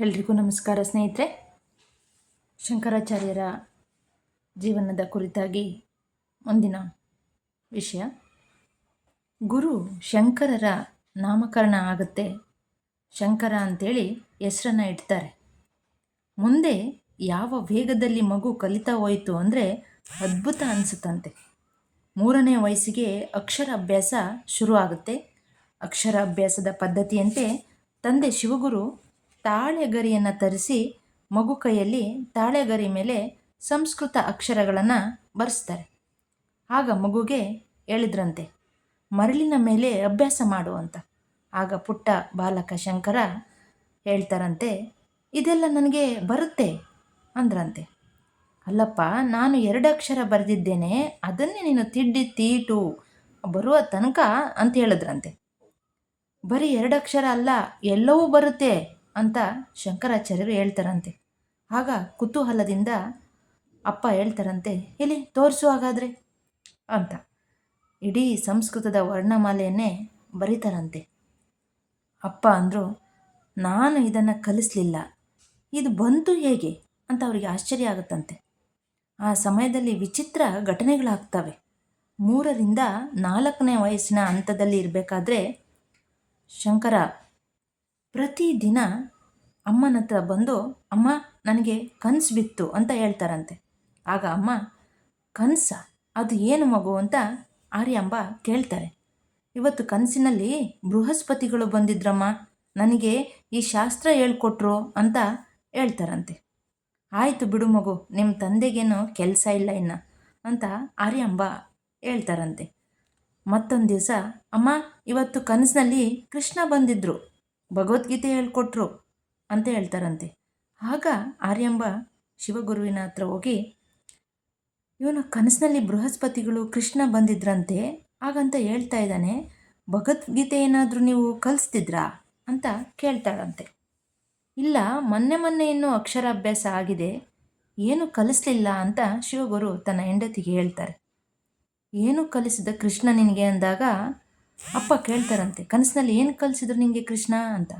ಎಲ್ರಿಗೂ ನಮಸ್ಕಾರ ಸ್ನೇಹಿತರೆ. ಶಂಕರಾಚಾರ್ಯರ ಜೀವನದ ಕುರಿತಾಗಿ ಮುಂದಿನ ವಿಷಯ. ಗುರು ಶಂಕರರ ನಾಮಕರಣ ಆಗುತ್ತೆ. ಶಂಕರ ಅಂತೇಳಿ ಹೆಸರನ್ನು ಇಡ್ತಾರೆ. ಮುಂದೆ ಯಾವ ವೇಗದಲ್ಲಿ ಮಗು ಕಲಿತಾ ಹೋಯಿತು ಅಂದರೆ ಅದ್ಭುತ ಅನಿಸುತ್ತಂತೆ. ಮೂರನೇ ವಯಸ್ಸಿಗೆ ಅಕ್ಷರ ಅಭ್ಯಾಸ ಶುರು ಆಗುತ್ತೆ ಅಕ್ಷರ ಅಭ್ಯಾಸದ ಪದ್ಧತಿಯಂತೆ ತಂದೆ ಶಿವಗುರು ತಾಳೆಗರಿಯನ್ನು ತರಿಸಿ ಮಗು ಕೈಯಲ್ಲಿ ತಾಳೆಗರಿ ಮೇಲೆ ಸಂಸ್ಕೃತ ಅಕ್ಷರಗಳನ್ನು ಬರೆಸ್ತಾರೆ. ಆಗ ಮಗುಗೆ ಹೇಳಿದ್ರಂತೆ, ಮರಳಿನ ಮೇಲೆ ಅಭ್ಯಾಸ ಮಾಡು ಅಂತ. ಆಗ ಪುಟ್ಟ ಬಾಲಕ ಶಂಕರ ಹೇಳ್ತಾರಂತೆ, ಇದೆಲ್ಲ ನನಗೆ ಬರುತ್ತೆ ಅಂದ್ರಂತೆ. ಅಲ್ಲಪ್ಪ, ನಾನು ಎರಡು ಅಕ್ಷರ ಬರೆದಿದ್ದೇನೆ, ಅದನ್ನೇ ನೀನು ತಿಡ್ಡಿ ತೀಟು, ಬರುವ ತನಕ ಅಂತ ಹೇಳಿದ್ರಂತೆ. ಬರೀ ಎರಡು ಅಕ್ಷರ ಅಲ್ಲ, ಎಲ್ಲವೂ ಬರುತ್ತೆ ಅಂತ ಶಂಕರಾಚಾರ್ಯರು ಹೇಳ್ತಾರಂತೆ. ಆಗ ಕುತೂಹಲದಿಂದ ಅಪ್ಪ ಹೇಳ್ತಾರಂತೆ, ಎಲ್ಲಿ ತೋರಿಸು ಹಾಗಾದರೆ? ಅಂತ. ಇಡೀ ಸಂಸ್ಕೃತದ ವರ್ಣಮಾಲೆಯನ್ನೇ ಬರೀತಾರಂತೆ. ಅಪ್ಪ ಅಂದರು, ನಾನು ಇದನ್ನು ಕಲಿಸಲಿಲ್ಲ. ಇದು ಬಂತು ಹೇಗೆ? ಅಂತ ಅವರಿಗೆ ಆಶ್ಚರ್ಯ ಆಗುತ್ತಂತೆ. ಆ ಸಮಯದಲ್ಲಿ ವಿಚಿತ್ರ ಘಟನೆಗಳಾಗ್ತವೆ. ಮೂರರಿಂದ ನಾಲ್ಕನೇ ವಯಸ್ಸಿನ ಹಂತದಲ್ಲಿ ಇರಬೇಕಾದ್ರೆ ಶಂಕರ ಪ್ರತಿದಿನ ಅಮ್ಮನ ಹತ್ರ ಬಂದು, ಅಮ್ಮ, ನನಗೆ ಕನಸು ಬಿತ್ತು ಅಂತ ಹೇಳ್ತಾರಂತೆ. ಆಗ ಅಮ್ಮ, ಕನಸ? ಅದು ಏನು ಮಗು? ಅಂತ ಆರ್ಯಾಂಬ ಕೇಳ್ತಾರೆ. ಇವತ್ತು ಕನಸಿನಲ್ಲಿ ಬೃಹಸ್ಪತಿಗಳು ಬಂದಿದ್ರಮ್ಮ. ನನಗೆ ಈ ಶಾಸ್ತ್ರ ಹೇಳ್ಕೊಟ್ರು ಅಂತ ಹೇಳ್ತಾರಂತೆ. ಆಯಿತು ಬಿಡು ಮಗು ನಿಮ್ಮ ತಂದೆಗೇನು ಕೆಲಸ ಇಲ್ಲ ಇನ್ನು ಅಂತ ಆರ್ಯಾಂಬ ಹೇಳ್ತಾರಂತೆ. ಮತ್ತೊಂದು ದಿವಸ, ಅಮ್ಮ, ಇವತ್ತು ಕನಸಿನಲ್ಲಿ ಕೃಷ್ಣ ಬಂದಿದ್ದರು ಭಗವದ್ಗೀತೆ ಹೇಳ್ಕೊಟ್ರು. ಅಂತ ಹೇಳ್ತಾರಂತೆ. ಆಗ ಆರ್ಯಂಬ ಶಿವಗುರುವಿನ ಹತ್ರ ಹೋಗಿ, ಇವನು ಕನಸಿನಲ್ಲಿ ಬೃಹಸ್ಪತಿಗಳು ಕೃಷ್ಣ ಬಂದಿದ್ರಂತೆ, ಹಾಗಂತ ಹೇಳ್ತಾ ಇದ್ದಾನೆ ಭಗವದ್ಗೀತೆ ಏನಾದರೂ ನೀವು ಕಲಿಸ್ತಿದ್ರಾ? ಅಂತ ಕೇಳ್ತಾಳಂತೆ. ಇಲ್ಲ, ಮೊನ್ನೆ ಮೊನ್ನೆ ಇನ್ನೂ ಅಕ್ಷರಾಭ್ಯಾಸ ಆಗಿದೆ, ಏನು ಕಲಿಸ್ಲಿಲ್ಲ ಅಂತ ಶಿವಗುರು ತನ್ನ ಹೆಂಡತಿಗೆ ಹೇಳ್ತಾರೆ. ಏನು ಕಲಿಸಿದ ಕೃಷ್ಣ ನಿನಗೆ? ಅಂದಾಗ, ಅಪ್ಪ ಕೇಳ್ತಾರಂತೆ, ಕನಸಿನಲ್ಲಿ ಏನು ಕಲಿಸಿದ್ರು ನಿನಗೆ ಕೃಷ್ಣ? ಅಂತ.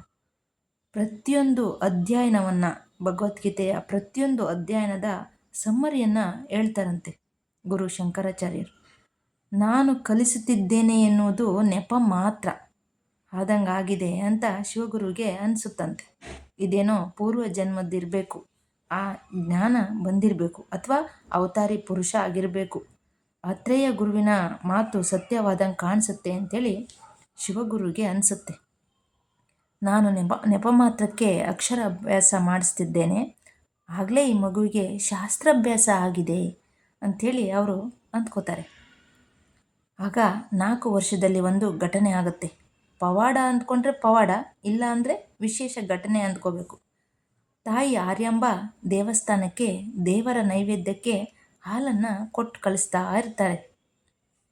ಪ್ರತಿಯೊಂದು ಅಧ್ಯಯನವನ್ನು, ಭಗವದ್ಗೀತೆಯ ಪ್ರತಿಯೊಂದು ಅಧ್ಯಯನದ ಸಮ್ಮರಿಯನ್ನು ಹೇಳ್ತಾರಂತೆ ಗುರು ಶಂಕರಾಚಾರ್ಯರು. ನಾನು ಕಲಿಸುತ್ತಿದ್ದೇನೆ ಎನ್ನುವುದು ನೆಪ ಮಾತ್ರ ಆದಂಗಾಗಿದೆ ಅಂತ ಶಿವಗುರುಗೆ ಅನಿಸುತ್ತಂತೆ. ಇದೇನೋ ಪೂರ್ವ ಜನ್ಮದ್ದಿರಬೇಕು, ಆ ಜ್ಞಾನ ಬಂದಿರಬೇಕು, ಅಥವಾ ಅವತಾರಿ ಪುರುಷ ಆಗಿರಬೇಕು. ಅತ್ರೇಯ ಗುರುವಿನ ಮಾತು ಸತ್ಯವಾದಂಗೆ ಕಾಣಿಸುತ್ತೆ ಅಂಥೇಳಿ ಶಿವಗುರುಗೆ ಅನಿಸುತ್ತೆ. ನಾನು ನೆಪ ನೆಪ ಮಾತ್ರಕ್ಕೆ ಅಕ್ಷರ ಅಭ್ಯಾಸ ಮಾಡಿಸ್ತಿದ್ದೇನೆ. ಆಗಲೇ ಈ ಮಗುವಿಗೆ ಶಾಸ್ತ್ರಾಭ್ಯಾಸ ಆಗಿದೆ ಅಂಥೇಳಿ ಅವರು ಅಂದ್ಕೋತಾರೆ. ಆಗ ನಾಲ್ಕು ವರ್ಷದಲ್ಲಿ ಒಂದು ಘಟನೆ ಆಗುತ್ತೆ. ಪವಾಡ ಅಂದ್ಕೊಂಡ್ರೆ ಪವಾಡ, ಇಲ್ಲ ಅಂದರೆ ವಿಶೇಷ ಘಟನೆ ಅಂದ್ಕೋಬೇಕು. ತಾಯಿ ಆರ್ಯಾಂಬ ದೇವಸ್ಥಾನಕ್ಕೆ, ದೇವರ ನೈವೇದ್ಯಕ್ಕೆ ಹಾಲನ್ನು ಕೊಟ್ಟು ಕಳಿಸ್ತಾ ಇರ್ತಾರೆ.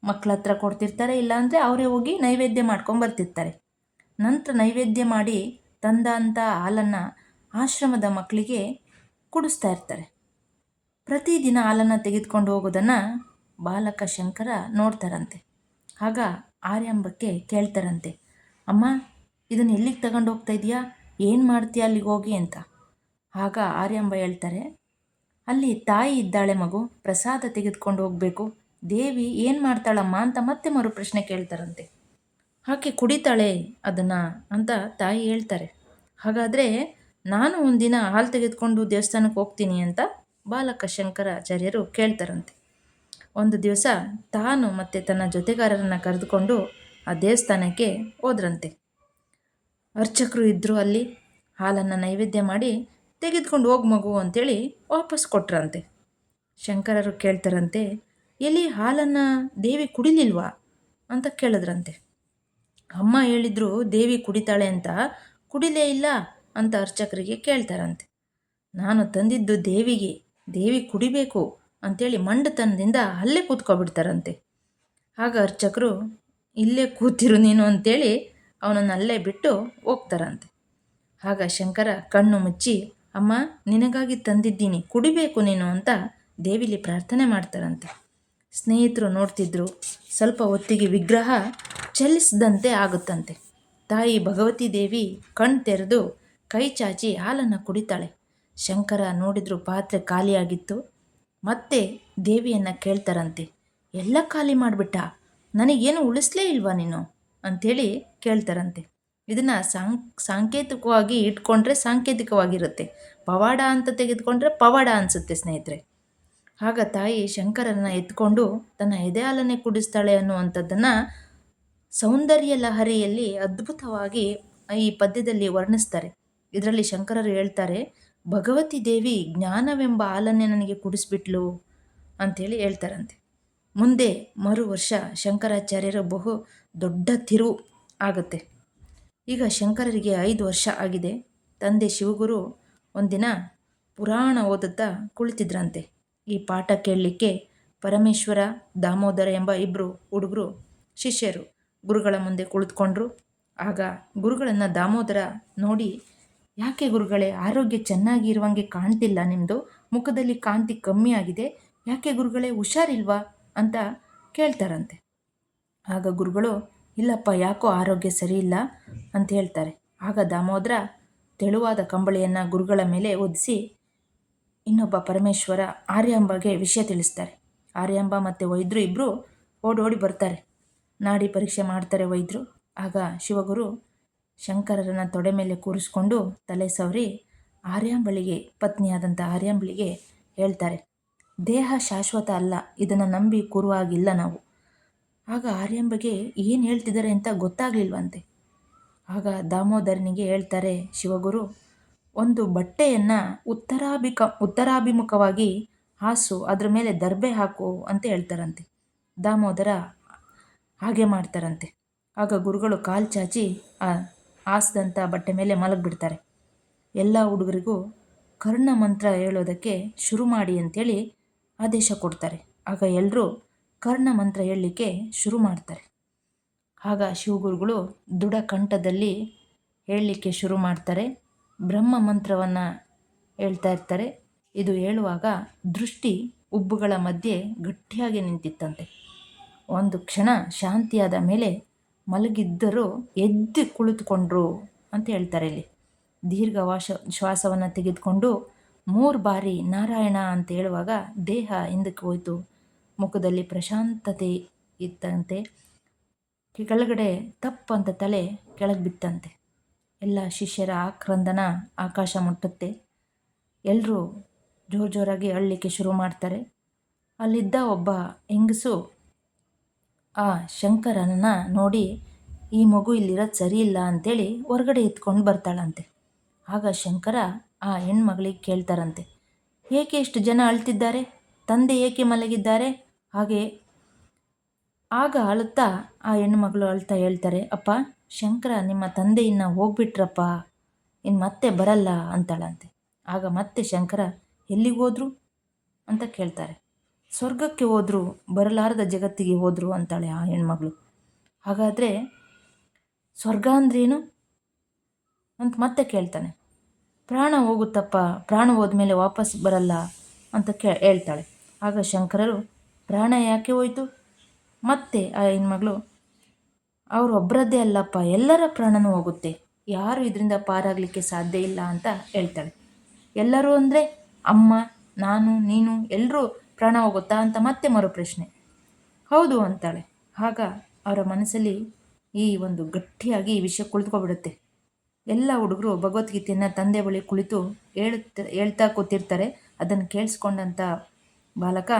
ಮಕ್ಕಳ ಹತ್ರ ಕೊಡ್ತಿರ್ತಾರೆ ಇಲ್ಲಾಂದರೆ ಅವರೇ ಹೋಗಿ ನೈವೇದ್ಯ ಮಾಡ್ಕೊಂಬರ್ತಿರ್ತಾರೆ ನಂತರ ನೈವೇದ್ಯ ಮಾಡಿ ತಂದಂಥ ಹಾಲನ್ನು ಆಶ್ರಮದ ಮಕ್ಕಳಿಗೆ ಕುಡಿಸ್ತಾ ಇರ್ತಾರೆ. ಪ್ರತಿದಿನ ಹಾಲನ್ನು ತೆಗೆದುಕೊಂಡು ಹೋಗೋದನ್ನು ಬಾಲಕ ಶಂಕರ ನೋಡ್ತಾರಂತೆ. ಆಗ ಆರ್ಯಾಂಬಕ್ಕೆ ಕೇಳ್ತಾರಂತೆ, ಅಮ್ಮ, ಇದನ್ನು ಎಲ್ಲಿಗೆ ತಗೊಂಡು ಹೋಗ್ತಾ ಇದೆಯಾ? ಏನು ಮಾಡ್ತೀಯ ಅಲ್ಲಿಗೆ ಹೋಗಿ? ಅಂತ. ಆಗ ಆರ್ಯಂಬ ಹೇಳ್ತಾರೆ, ಅಲ್ಲಿ ತಾಯಿ ಇದ್ದಾಳೆ ಮಗು, ಪ್ರಸಾದ ತೆಗೆದುಕೊಂಡು ಹೋಗಬೇಕು. ದೇವಿ ಏನು ಮಾಡ್ತಾಳಮ್ಮ ಅಂತ ಮತ್ತೆ ಮರು ಪ್ರಶ್ನೆ ಕೇಳ್ತಾರಂತೆ. ಆಕೆ ಕುಡಿತಾಳೆ ಅದನ್ನು ಅಂತ ತಾಯಿ ಹೇಳ್ತಾರೆ. ಹಾಗಾದರೆ ನಾನು ಒಂದಿನ ಹಾಲು ತೆಗೆದುಕೊಂಡು ದೇವಸ್ಥಾನಕ್ಕೆ ಹೋಗ್ತೀನಿ ಅಂತ ಬಾಲಕ ಶಂಕರಾಚಾರ್ಯರು ಕೇಳ್ತಾರಂತೆ. ಒಂದು ದಿವಸ ತಾನು ಮತ್ತು ತನ್ನ ಜೊತೆಗಾರರನ್ನು ಕರೆದುಕೊಂಡು ಆ ದೇವಸ್ಥಾನಕ್ಕೆ ಹೋದ್ರಂತೆ. ಅರ್ಚಕರು ಇದ್ದರು ಅಲ್ಲಿ, ಹಾಲನ್ನು ನೈವೇದ್ಯ ಮಾಡಿ ತೆಗೆದುಕೊಂಡು ಹೋಗಿ ಮಗು ಅಂತೇಳಿ ವಾಪಸ್ ಕೊಟ್ರಂತೆ. ಶಂಕರರು ಕೇಳ್ತಾರಂತೆ, ಎಲ್ಲಿ ಹಾಲನ್ನು ದೇವಿ ಕುಡಿಲಿಲ್ವಾ? ಅಂತ ಕೇಳಿದ್ರಂತೆ. ಅಮ್ಮ ಹೇಳಿದ್ರು, ದೇವಿ ಕುಡಿತಾಳೆ ಅಂತ. ಕುಡಿಲೇ ಇಲ್ಲ ಅಂತ ಅರ್ಚಕರಿಗೆ ಕೇಳ್ತಾರಂತೆ. ನಾನು ತಂದಿದ್ದು ದೇವಿಗೆ, ದೇವಿ ಕುಡಿಬೇಕು ಅಂಥೇಳಿ ಮಂಡತನದಿಂದ ಅಲ್ಲೇ ಕೂತ್ಕೊಬಿಡ್ತಾರಂತೆ. ಆಗ ಅರ್ಚಕರು, ಇಲ್ಲೇ ಕೂತಿರು ನೀನು ಅಂತೇಳಿ ಅವನನ್ನು ಅಲ್ಲೇ ಬಿಟ್ಟು ಹೋಗ್ತಾರಂತೆ. ಆಗ ಶಂಕರ ಕಣ್ಣು ಮುಚ್ಚಿ, ಅಮ್ಮ, ನಿನಗಾಗಿ ತಂದಿದ್ದೀನಿ, ಕುಡಿಬೇಕು ನೀನು ಅಂತ ದೇವಿಲಿ ಪ್ರಾರ್ಥನೆ ಮಾಡ್ತಾರಂತೆ. ಸ್ನೇಹಿತರು ನೋಡ್ತಿದ್ರು, ಸ್ವಲ್ಪ ಹೊತ್ತಿಗೆ ವಿಗ್ರಹ ಚಲಿಸಿದಂತೆ ಆಗುತ್ತಂತೆ. ತಾಯಿ ಭಗವತಿ ದೇವಿ ಕಣ್ ತೆರೆದು ಕೈ ಚಾಚಿ ಹಾಲನ್ನು ಕುಡಿತಾಳೆ. ಶಂಕರ ನೋಡಿದ್ರು ಪಾತ್ರೆ ಖಾಲಿಯಾಗಿತ್ತು. ಮತ್ತೆ ದೇವಿಯನ್ನು ಕೇಳ್ತಾರಂತೆ. ಎಲ್ಲ ಖಾಲಿ ಮಾಡಿಬಿಟ್ಟ. ನನಗೇನು ಉಳಿಸ್ಲೇ ಇಲ್ವಾ ನೀನು? ಅಂಥೇಳಿ ಕೇಳ್ತಾರಂತೆ. ಇದನ್ನು ಸಾಂ, ಸಾಂಕೇತಿಕವಾಗಿ ಇಟ್ಕೊಂಡ್ರೆ ಸಾಂಕೇತಿಕವಾಗಿರುತ್ತೆ. ಪವಾಡ ಅಂತ ತೆಗೆದುಕೊಂಡ್ರೆ ಪವಾಡ ಅನಿಸುತ್ತೆ ಸ್ನೇಹಿತರೆ. ಆಗ ತಾಯಿ ಶಂಕರನ್ನು ಎತ್ಕೊಂಡು ತನ್ನ ಎದೆ ಹಾಲನ್ನೇ ಕುಡಿಸ್ತಾಳೆ ಅನ್ನುವಂಥದ್ದನ್ನು ಸೌಂದರ್ಯ ಲಹರಿಯಲ್ಲಿ ಅದ್ಭುತವಾಗಿ ಈ ಪದ್ಯದಲ್ಲಿ ವರ್ಣಿಸ್ತಾರೆ. ಇದರಲ್ಲಿ ಶಂಕರರು ಹೇಳ್ತಾರೆ, ಭಗವತಿ ದೇವಿ ಜ್ಞಾನವೆಂಬ ಹಾಲನ್ನೇ ನನಗೆ ಕುಡಿಸ್ಬಿಟ್ಲು ಅಂಥೇಳಿ ಹೇಳ್ತಾರಂತೆ. ಮುಂದೆ ಮರು ವರ್ಷ ಶಂಕರಾಚಾರ್ಯರ ಬಹು ದೊಡ್ಡ ತಿರು ಆಗುತ್ತೆ. ಈಗ ಶಂಕರರಿಗೆ ಐದು ವರ್ಷ ಆಗಿದೆ. ತಂದೆ ಶಿವಗುರು ಒಂದಿನ ಪುರಾಣ ಓದುತ್ತಾ ಕುಳಿತಿದ್ರಂತೆ. ಈ ಪಾಠ ಕೇಳಲಿಕ್ಕೆ ಪರಮೇಶ್ವರ, ದಾಮೋದರ ಎಂಬ ಇಬ್ಬರು ಹುಡುಗರು, ಶಿಷ್ಯರು ಗುರುಗಳ ಮುಂದೆ ಕುಳಿತುಕೊಂಡ್ರು. ಆಗ ಗುರುಗಳನ್ನು ದಾಮೋದರ ನೋಡಿ, ಯಾಕೆ ಗುರುಗಳೇ, ಆರೋಗ್ಯ ಚೆನ್ನಾಗಿ ಇರುವಂಗೆ ಕಾಣ್ತಿಲ್ಲ ನಿಮ್ಮದು ಮುಖದಲ್ಲಿ ಕಾಂತಿ ಕಮ್ಮಿ ಆಗಿದೆ. ಯಾಕೆ ಗುರುಗಳೇ, ಹುಷಾರಿಲ್ವಾ? ಅಂತ ಕೇಳ್ತಾರಂತೆ. ಆಗ ಗುರುಗಳು, ಇಲ್ಲಪ್ಪ, ಯಾಕೋ ಆರೋಗ್ಯ ಸರಿ ಇಲ್ಲ ಅಂತ ಹೇಳ್ತಾರೆ. ಆಗ ದಾಮೋದರ ತೆಳುವಾದ ಕಂಬಳಿಯನ್ನು ಗುರುಗಳ ಮೇಲೆ ಒದಿಸಿ ಇನ್ನೊಬ್ಬ ಪರಮೇಶ್ವರ ಆರ್ಯಾಂಬಗೆ ವಿಷಯ ತಿಳಿಸ್ತಾರೆ. ಆರ್ಯಾಂಬ ಮತ್ತು ವೈದ್ಯರು ಇಬ್ಬರು ಓಡೋಡಿ ಬರ್ತಾರೆ. ನಾಡಿ ಪರೀಕ್ಷೆ ಮಾಡ್ತಾರೆ ವೈದ್ಯರು. ಆಗ ಶಿವಗುರು ಶಂಕರರನ್ನು ತೊಡೆ ಮೇಲೆ ಕೂರಿಸ್ಕೊಂಡು ತಲೆ ಸವರಿ ಆರ್ಯಾಂಬಳಿಗೆ ಪತ್ನಿಯಾದಂಥ ಆರ್ಯಾಂಬಳಿಗೆ ಹೇಳ್ತಾರೆ, ದೇಹ ಶಾಶ್ವತ ಅಲ್ಲ, ಇದನ್ನು ನಂಬಿ ಕೂರುವಾಗಿಲ್ಲ ನಾವು. ಆಗ ಆರ್ಯಾಂಬಗೆ ಏನು ಹೇಳ್ತಿದ್ದಾರೆ ಅಂತ ಗೊತ್ತಾಗಲಿಲ್ವಂತೆ. ಆಗ ದಾಮೋದರನಿಗೆ ಹೇಳ್ತಾರೆ ಶಿವಗುರು, ಒಂದು ಬಟ್ಟೆಯನ್ನು ಉತ್ತರಾಭಿಕ, ಉತ್ತರಾಭಿಮುಖವಾಗಿ ಹಾಸು ಅದರ ಮೇಲೆ ದರ್ಬೆ ಹಾಕು ಅಂತ ಹೇಳ್ತಾರಂತೆ. ದಾಮೋದರ ಹಾಗೆ ಮಾಡ್ತಾರಂತೆ. ಆಗ ಗುರುಗಳು ಕಾಲು ಚಾಚಿ, ಆ ಹಾಸ್ದಂಥ ಬಟ್ಟೆ ಮೇಲೆ ಮಲಗಿಬಿಡ್ತಾರೆ. ಎಲ್ಲ ಹುಡುಗರಿಗೂ ಕರ್ಣ ಮಂತ್ರ ಹೇಳೋದಕ್ಕೆ ಶುರು ಮಾಡಿ ಅಂತೇಳಿ ಆದೇಶ ಕೊಡ್ತಾರೆ. ಆಗ ಎಲ್ಲರೂ ಕರ್ಣ ಮಂತ್ರ ಹೇಳಲಿಕ್ಕೆ ಶುರು ಮಾಡ್ತಾರೆ. ಆಗ ಶಿವಗುರುಗಳು ದೃಢ ಕಂಠದಲ್ಲಿ ಹೇಳಲಿಕ್ಕೆ ಶುರು ಮಾಡ್ತಾರೆ. ಬ್ರಹ್ಮ ಮಂತ್ರವನ್ನು ಹೇಳ್ತಾ ಇರ್ತಾರೆ. ಇದು ಹೇಳುವಾಗ ದೃಷ್ಟಿ ಉಬ್ಬುಗಳ ಮಧ್ಯೆ ಗಟ್ಟಿಯಾಗಿ ನಿಂತಿತ್ತಂತೆ. ಒಂದು ಕ್ಷಣ ಶಾಂತಿಯಾದ ಮೇಲೆ ಮಲಗಿದ್ದರೂ ಎದ್ದು ಕುಳಿತುಕೊಂಡ್ರು ಅಂತ ಹೇಳ್ತಾರೆ ಇಲ್ಲಿ. ದೀರ್ಘ ವಾಶ, ಶ್ವಾಸವನ್ನು ತೆಗೆದುಕೊಂಡು ಮೂರು ಬಾರಿ ನಾರಾಯಣ ಅಂತ ಹೇಳುವಾಗ ದೇಹ ಹಿಂದಕ್ಕೆ ಹೋಯಿತು. ಮುಖದಲ್ಲಿ ಪ್ರಶಾಂತತೆ ಇತ್ತಂತೆ. ಕೆಳಗಡೆ ತಪ್ಪಂತ ತಲೆ ಕೆಳಗೆ ಬಿತ್ತಂತೆ. ಎಲ್ಲ ಶಿಷ್ಯರ ಆಕ್ರಂದನ ಆಕಾಶ ಮುಟ್ಟುತ್ತೆ. ಎಲ್ಲರೂ ಜೋರು ಜೋರಾಗಿ ಅಳ್ಳಿಕ್ಕೆ ಶುರು ಮಾಡ್ತಾರೆ. ಅಲ್ಲಿದ್ದ ಒಬ್ಬ ಹೆಂಗಸು ಆ ಶಂಕರನನ್ನ ನೋಡಿ, ಈ ಮಗು ಇಲ್ಲಿರೋದು ಸರಿ ಇಲ್ಲ ಅಂಥೇಳಿ ಹೊರಗಡೆ ಎತ್ಕೊಂಡು ಬರ್ತಾಳಂತೆ. ಆಗ ಶಂಕರ ಆ ಹೆಣ್ಮಗಳಿಗೆ ಕೇಳ್ತಾರಂತೆ, ಏಕೆ ಇಷ್ಟು ಜನ ಅಳ್ತಿದ್ದಾರೆ? ತಂದೆ ಏಕೆ ಮಲಗಿದ್ದಾರೆ? ಹಾಗೆ ಆಗ ಅಳುತ್ತಾ ಆ ಹೆಣ್ಮಗಳು ಅಳ್ತಾ ಹೇಳ್ತಾರೆ, ಅಪ್ಪ, ಶಂಕರ ನಿಮ್ಮ ತಂದೆ ಇನ್ನು ಹೋಗ್ಬಿಟ್ರಪ್ಪ ಇನ್ನು ಮತ್ತೆ ಬರಲ್ಲ ಅಂತಾಳಂತೆ. ಆಗ ಮತ್ತೆ ಶಂಕರ, ಎಲ್ಲಿಗೆ ಹೋದ್ರು? ಅಂತ ಕೇಳ್ತಾರೆ. ಸ್ವರ್ಗಕ್ಕೆ ಹೋದ್ರು, ಬರಲಾರದ ಜಗತ್ತಿಗೆ ಹೋದರು ಅಂತಾಳೆ ಆ ಹೆಣ್ಮಗಳು. ಹಾಗಾದರೆ ಸ್ವರ್ಗ ಅಂದ್ರೇನು ಅಂತ ಮತ್ತೆ ಕೇಳ್ತಾನೆ. ಪ್ರಾಣ ಹೋಗುತ್ತಪ್ಪ, ಪ್ರಾಣ ಹೋದ್ಮೇಲೆ ವಾಪಸ್ ಬರಲ್ಲ ಅಂತ ಕೇ, ಹೇಳ್ತಾಳೆ. ಆಗ ಶಂಕರರು, ಪ್ರಾಣ ಯಾಕೆ ಹೋಯ್ತು? ಮತ್ತೆ ಆ ಹೆಣ್ಮಗಳು, ಅವರು ಒಬ್ಬರದ್ದೇ ಅಲ್ಲಪ್ಪ, ಎಲ್ಲರ ಪ್ರಾಣನೂ ಹೋಗುತ್ತೆ. ಯಾರು ಇದರಿಂದ ಪಾರಾಗಲಿಕ್ಕೆ ಸಾಧ್ಯ ಇಲ್ಲ ಅಂತ ಹೇಳ್ತಾಳೆ. ಎಲ್ಲರೂ ಅಂದರೆ ಅಮ್ಮ, ನಾನು, ನೀನು ಎಲ್ಲರೂ ಪ್ರಾಣ ಹೋಗುತ್ತಾ ಅಂತ ಮತ್ತೆ ಮರು ಪ್ರಶ್ನೆ ಹೌದು ಅಂತಾಳೆ. ಆಗ ಅವರ ಮನಸ್ಸಲ್ಲಿ ಈ ಒಂದು ಗಟ್ಟಿಯಾಗಿ ಈ ವಿಷಯ ಕುಳಿತುಕೊಬಿಡುತ್ತೆ ಎಲ್ಲ ಹುಡುಗರು ಭಗವದ್ಗೀತೆಯನ್ನು ತಂದೆ ಬಳಿ ಕುಳಿತು ಹೇಳುತ್ತ ಹೇಳ್ತಾ ಕೂತಿರ್ತಾರೆ. ಅದನ್ನು ಕೇಳಿಸ್ಕೊಂಡಂಥ ಬಾಲಕ,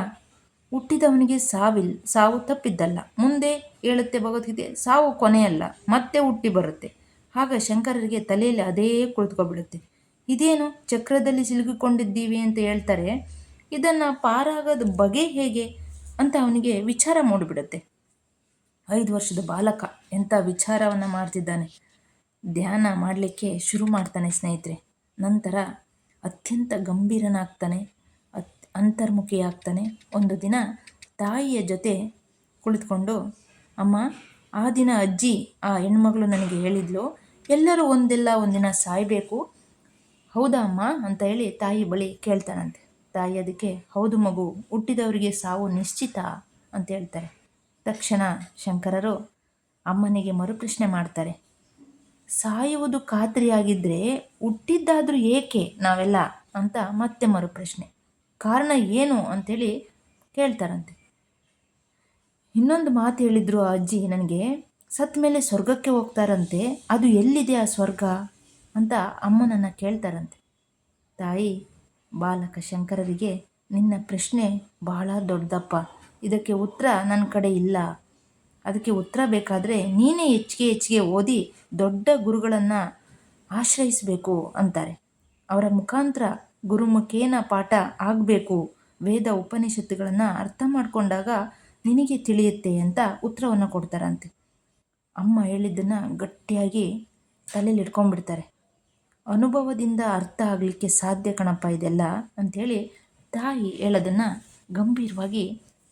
ಹುಟ್ಟಿದವನಿಗೆ ಸಾವಿಲ್, ಸಾವು ತಪ್ಪಿದ್ದಲ್ಲ. ಮುಂದೆ ಹೇಳುತ್ತೆ ಭಗವದ್ಗೀತೆ, ಸಾವು ಕೊನೆಯಲ್ಲ, ಮತ್ತೆ ಹುಟ್ಟಿ ಬರುತ್ತೆ. ಆಗ ಶಂಕರರಿಗೆ ತಲೆಯಲ್ಲಿ ಅದೇ ಕುಳಿತುಕೊಬಿಡುತ್ತೆ ಇದೇನು ಚಕ್ರದಲ್ಲಿ ಸಿಲುಕಿಕೊಂಡಿದ್ದೀವಿ ಅಂತ ಹೇಳ್ತಾರೆ. ಇದನ್ನು ಪಾರಾಗದ ಬಗೆ ಹೇಗೆ ಅಂತ ಅವನಿಗೆ ವಿಚಾರ ಮೂಡಿಬಿಡುತ್ತೆ. ಐದು ವರ್ಷದ ಬಾಲಕ ಎಂಥ ವಿಚಾರವನ್ನು ಮಾಡ್ತಿದ್ದಾನೆ. ಧ್ಯಾನ ಮಾಡಲಿಕ್ಕೆ ಶುರು ಮಾಡ್ತಾನೆ ಸ್ನೇಹಿತರೆ. ನಂತರ ಅತ್ಯಂತ ಗಂಭೀರನಾಗ್ತಾನೆ, ಅತ್ ಅಂತರ್ಮುಖಿಯಾಗ್ತಾನೆ. ಒಂದು ದಿನ ತಾಯಿಯ ಜೊತೆ ಕುಳಿತುಕೊಂಡು, ಅಮ್ಮ, ಆ ದಿನ ಅಜ್ಜಿ, ಆ ಹೆಣ್ಮಗಳು ನನಗೆ ಹೇಳಿದ್ಲು. ಎಲ್ಲರೂ ಒಂದೆಲ್ಲ, ಒಂದಿನ ಸಾಯಬೇಕು. ಹೌದಾ, ಅಮ್ಮ? ಅಂತ ಹೇಳಿ ತಾಯಿ ಬಳಿ ಕೇಳ್ತಾನಂತೆ. ತಾಯಿ ಅದಕ್ಕೆ, ಹೌದು ಮಗು, ಹುಟ್ಟಿದವರಿಗೆ ಸಾವು ನಿಶ್ಚಿತ ಅಂತ ಹೇಳ್ತಾರೆ. ತಕ್ಷಣ ಶಂಕರರು ಅಮ್ಮನಿಗೆ ಮರುಪ್ರಶ್ನೆ ಮಾಡ್ತಾರೆ. ಸಾಯುವುದು ಖಾತ್ರಿಯಾಗಿದ್ದರೆ ಹುಟ್ಟಿದ್ದಾದರೂ ಏಕೆ ನಾವೆಲ್ಲ? ಅಂತ ಮತ್ತೆ ಮರುಪ್ರಶ್ನೆ. ಕಾರಣ ಏನು? ಅಂಥೇಳಿ ಕೇಳ್ತಾರಂತೆ. ಇನ್ನೊಂದು ಮಾತು ಹೇಳಿದ್ರು ಆ ಅಜ್ಜಿ, ನನಗೆ ಸತ್ ಮೇಲೆ ಸ್ವರ್ಗಕ್ಕೆ ಹೋಗ್ತಾರಂತೆ, ಅದು ಎಲ್ಲಿದೆ ಆ ಸ್ವರ್ಗ? ಅಂತ ಅಮ್ಮನನ್ನು ಕೇಳ್ತಾರಂತೆ. ತಾಯಿ ಬಾಲಕ ಶಂಕರರಿಗೆ, ನಿನ್ನ ಪ್ರಶ್ನೆ ಬಹಳ ದೊಡ್ಡದಪ್ಪ. ಇದಕ್ಕೆ ಉತ್ತರ ನನ್ನ ಕಡೆ ಇಲ್ಲ. ಅದಕ್ಕೆ ಉತ್ತರ ಬೇಕಾದರೆ ನೀನೇ ಹೆಚ್ಚಿಗೆ ಹೆಚ್ಚಿಗೆ ಓದಿ ದೊಡ್ಡ ಗುರುಗಳನ್ನು ಆಶ್ರಯಿಸಬೇಕು ಅಂತಾರೆ. ಅವರ ಮುಖಾಂತರ ಗುರುಮುಖೇನ ಪಾಠ ಆಗಬೇಕು. ವೇದ ಉಪನಿಷತ್ತುಗಳನ್ನು ಅರ್ಥ ಮಾಡಿಕೊಂಡಾಗ ನಿನಗೆ ತಿಳಿಯುತ್ತೆ ಅಂತ ಉತ್ತರವನ್ನು ಕೊಡ್ತಾರಂತೆ. ಅಮ್ಮ ಹೇಳಿದ್ದನ್ನು ಗಟ್ಟಿಯಾಗಿ ತಲೆಯಲ್ಲಿ ಇಟ್ಕೊಂಡ್ಬಿಡ್ತಾರೆ. ಅನುಭವದಿಂದ ಅರ್ಥ ಆಗಲಿಕ್ಕೆ ಸಾಧ್ಯ ಕಣಪ್ಪ ಇದೆಲ್ಲ ಅಂಥೇಳಿ ತಾಯಿ ಹೇಳೋದನ್ನು ಗಂಭೀರವಾಗಿ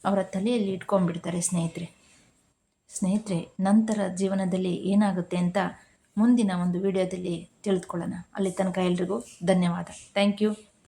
ಅವರ ತಲೆಯಲ್ಲಿ ಇಟ್ಕೊಂಡ್ಬಿಡ್ತಾರೆ ಸ್ನೇಹಿತರೆ. ಸ್ನೇಹಿತರೆ, ನಂತರ ಜೀವನದಲ್ಲಿ ಏನಾಗುತ್ತೆ ಅಂತ ಮುಂದಿನ ಒಂದು ವಿಡಿಯೋದಲ್ಲಿ ತಿಳಿದುಕೊಳ್ಳೋಣ. ಅಲ್ಲಿ ತನಕ ಎಲ್ರಿಗೂ ಧನ್ಯವಾದ. Thank you